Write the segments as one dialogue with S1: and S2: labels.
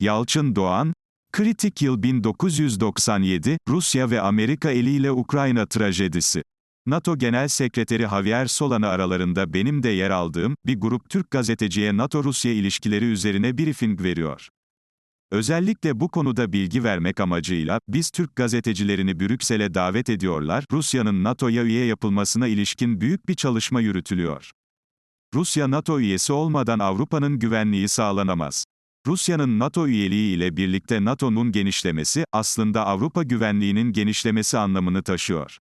S1: Yalçın Doğan, Kritik yıl 1997, Rusya ve Amerika eliyle Ukrayna trajedisi. NATO Genel Sekreteri Javier Solana aralarında benim de yer aldığım, bir grup Türk gazeteciye NATO-Rusya ilişkileri üzerine briefing veriyor. Özellikle bu konuda bilgi vermek amacıyla, biz Türk gazetecilerini Brüksel'e davet ediyorlar, Rusya'nın NATO'ya üye yapılmasına ilişkin büyük bir çalışma yürütülüyor. Rusya NATO üyesi olmadan Avrupa'nın güvenliği sağlanamaz. Rusya'nın NATO üyeliği ile birlikte NATO'nun genişlemesi, aslında Avrupa güvenliğinin genişlemesi anlamını taşıyor.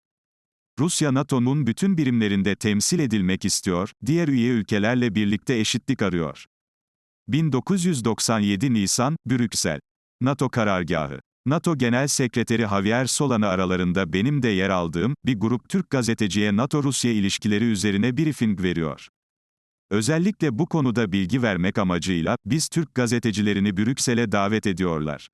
S1: Rusya NATO'nun bütün birimlerinde temsil edilmek istiyor, diğer üye ülkelerle birlikte eşitlik arıyor. 1997 Nisan, Brüksel. NATO karargahı. NATO Genel Sekreteri Javier Solana aralarında benim de yer aldığım, bir grup Türk gazeteciye NATO-Rusya ilişkileri üzerine briefing veriyor. Özellikle bu konuda bilgi vermek amacıyla, biz Türk gazetecilerini Brüksel'e davet ediyorlar.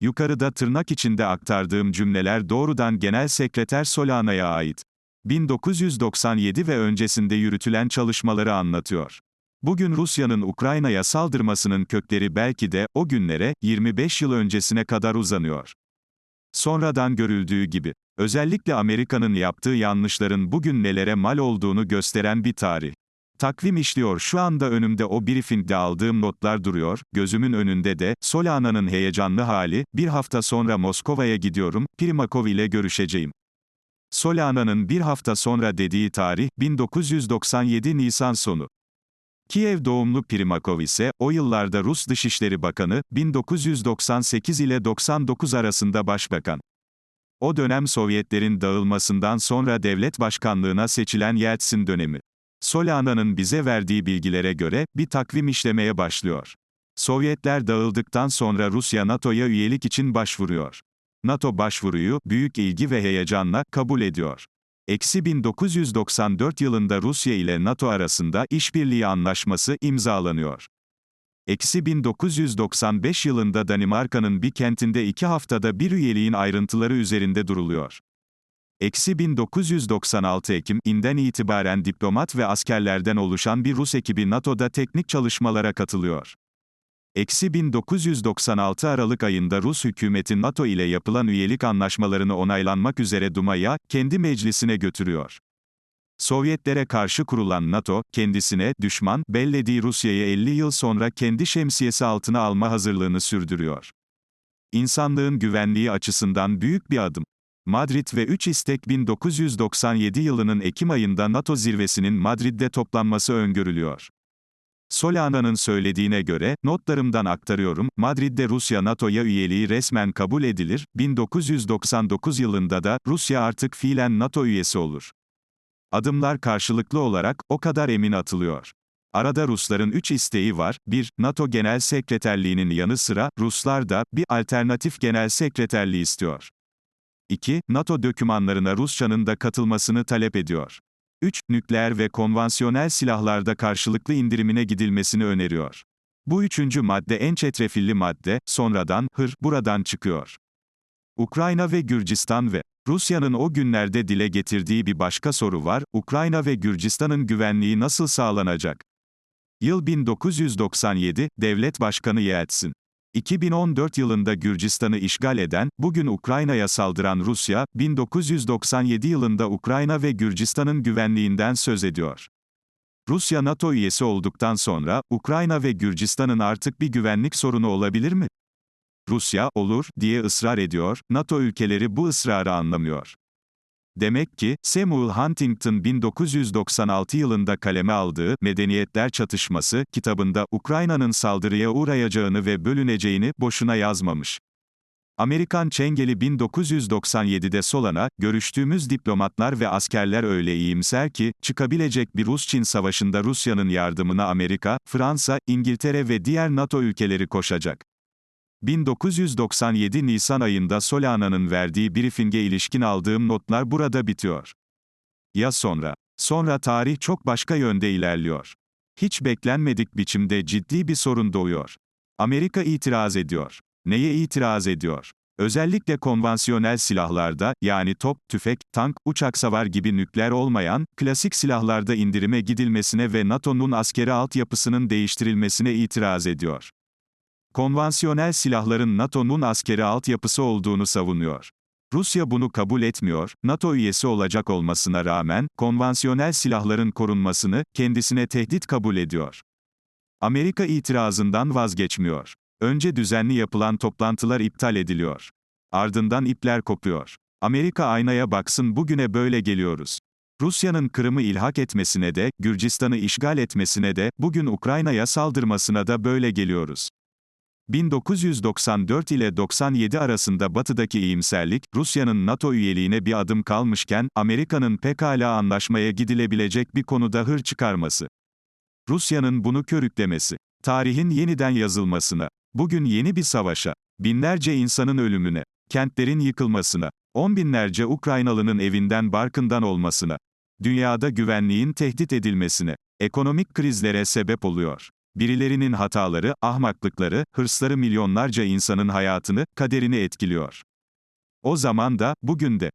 S1: Yukarıda tırnak içinde aktardığım cümleler doğrudan Genel Sekreter Solana'ya ait. 1997 ve öncesinde yürütülen çalışmaları anlatıyor. Bugün Rusya'nın Ukrayna'ya saldırmasının kökleri belki de, o günlere, 25 yıl öncesine kadar uzanıyor. Sonradan görüldüğü gibi, özellikle Amerika'nın yaptığı yanlışların bugün nelere mal olduğunu gösteren bir tarih. Takvim işliyor şu anda önümde o briefingde aldığım notlar duruyor, gözümün önünde de, Solana'nın heyecanlı hali, bir hafta sonra Moskova'ya gidiyorum, Primakov ile görüşeceğim. Solana'nın bir hafta sonra dediği tarih, 1997 Nisan sonu. Kiev doğumlu Primakov ise, o yıllarda Rus Dışişleri Bakanı, 1998 ile 99 arasında başbakan. O dönem Sovyetlerin dağılmasından sonra devlet başkanlığına seçilen Yeltsin dönemi. Solana'nın bize verdiği bilgilere göre, bir takvim işlemeye başlıyor. Sovyetler dağıldıktan sonra Rusya NATO'ya üyelik için başvuruyor. NATO başvuruyu, büyük ilgi ve heyecanla, kabul ediyor. Eksi 1994 yılında Rusya ile NATO arasında işbirliği anlaşması imzalanıyor. Eksi 1995 yılında Danimarka'nın bir kentinde iki haftada bir üyeliğin ayrıntıları üzerinde duruluyor. Eksi 1996 Ekim'inden itibaren diplomat ve askerlerden oluşan bir Rus ekibi NATO'da teknik çalışmalara katılıyor. Eksi 1996 Aralık ayında Rus hükümeti NATO ile yapılan üyelik anlaşmalarını onaylanmak üzere Duma'ya, kendi meclisine götürüyor. Sovyetlere karşı kurulan NATO, kendisine, düşman, bellediği Rusya'yı 50 yıl sonra kendi şemsiyesi altına alma hazırlığını sürdürüyor. İnsanlığın güvenliği açısından büyük bir adım. Madrid ve 3 istek 1997 yılının Ekim ayında NATO zirvesinin Madrid'de toplanması öngörülüyor. Solana'nın söylediğine göre, notlarımdan aktarıyorum, Madrid'de Rusya NATO'ya üyeliği resmen kabul edilir, 1999 yılında da, Rusya artık fiilen NATO üyesi olur. Adımlar karşılıklı olarak, o kadar emin atılıyor. Arada Rusların üç isteği var, 1. NATO Genel Sekreterliğinin yanı sıra, Ruslar da, bir alternatif genel sekreterliği istiyor. 2. NATO dokümanlarına Rusçanın da katılmasını talep ediyor. 3. Nükleer ve konvansiyonel silahlarda karşılıklı indirimine gidilmesini öneriyor. Bu üçüncü madde en çetrefilli madde, sonradan, hır, buradan çıkıyor. Ukrayna ve Gürcistan ve Rusya'nın o günlerde dile getirdiği bir başka soru var, Ukrayna ve Gürcistan'ın güvenliği nasıl sağlanacak? Yıl 1997, Devlet Başkanı Yeltsin. 2014 yılında Gürcistan'ı işgal eden, bugün Ukrayna'ya saldıran Rusya, 1997 yılında Ukrayna ve Gürcistan'ın güvenliğinden söz ediyor. Rusya NATO üyesi olduktan sonra, Ukrayna ve Gürcistan'ın artık bir güvenlik sorunu olabilir mi? Rusya, olur, diye ısrar ediyor, NATO ülkeleri bu ısrarı anlamıyor. Demek ki, Samuel Huntington 1996 yılında kaleme aldığı Medeniyetler Çatışması kitabında Ukrayna'nın saldırıya uğrayacağını ve bölüneceğini boşuna yazmamış. Amerikan Çengeli 1997'de Solana, görüştüğümüz diplomatlar ve askerler öyle iyimser ki, çıkabilecek bir Rus-Çin savaşında Rusya'nın yardımına Amerika, Fransa, İngiltere ve diğer NATO ülkeleri koşacak. 1997 Nisan ayında Solana'nın verdiği briefinge ilişkin aldığım notlar burada bitiyor. Ya sonra? Sonra tarih çok başka yönde ilerliyor. Hiç beklenmedik biçimde ciddi bir sorun doğuyor. Amerika itiraz ediyor. Neye itiraz ediyor? Özellikle konvansiyonel silahlarda, yani top, tüfek, tank, uçak savar gibi nükleer olmayan, klasik silahlarda indirime gidilmesine ve NATO'nun askeri altyapısının değiştirilmesine itiraz ediyor. Konvansiyonel silahların NATO'nun askeri altyapısı olduğunu savunuyor. Rusya bunu kabul etmiyor, NATO üyesi olacak olmasına rağmen, konvansiyonel silahların korunmasını, kendisine tehdit kabul ediyor. Amerika itirazından vazgeçmiyor. Önce düzenli yapılan toplantılar iptal ediliyor. Ardından ipler kopuyor. Amerika aynaya baksın bugüne böyle geliyoruz. Rusya'nın Kırım'ı ilhak etmesine de, Gürcistan'ı işgal etmesine de, bugün Ukrayna'ya saldırmasına da böyle geliyoruz. 1994 ile 97 arasında batıdaki iyimserlik, Rusya'nın NATO üyeliğine bir adım kalmışken, Amerika'nın pekala anlaşmaya gidilebilecek bir konuda hır çıkarması. Rusya'nın bunu körüklemesi. Tarihin yeniden yazılmasına. Bugün yeni bir savaşa. Binlerce insanın ölümüne. Kentlerin yıkılmasına. On binlerce Ukraynalı'nın evinden barkından olmasına. Dünyada güvenliğin tehdit edilmesine. Ekonomik krizlere sebep oluyor. Birilerinin hataları, ahmaklıkları, hırsları milyonlarca insanın hayatını, kaderini etkiliyor. O zaman da, bugün de,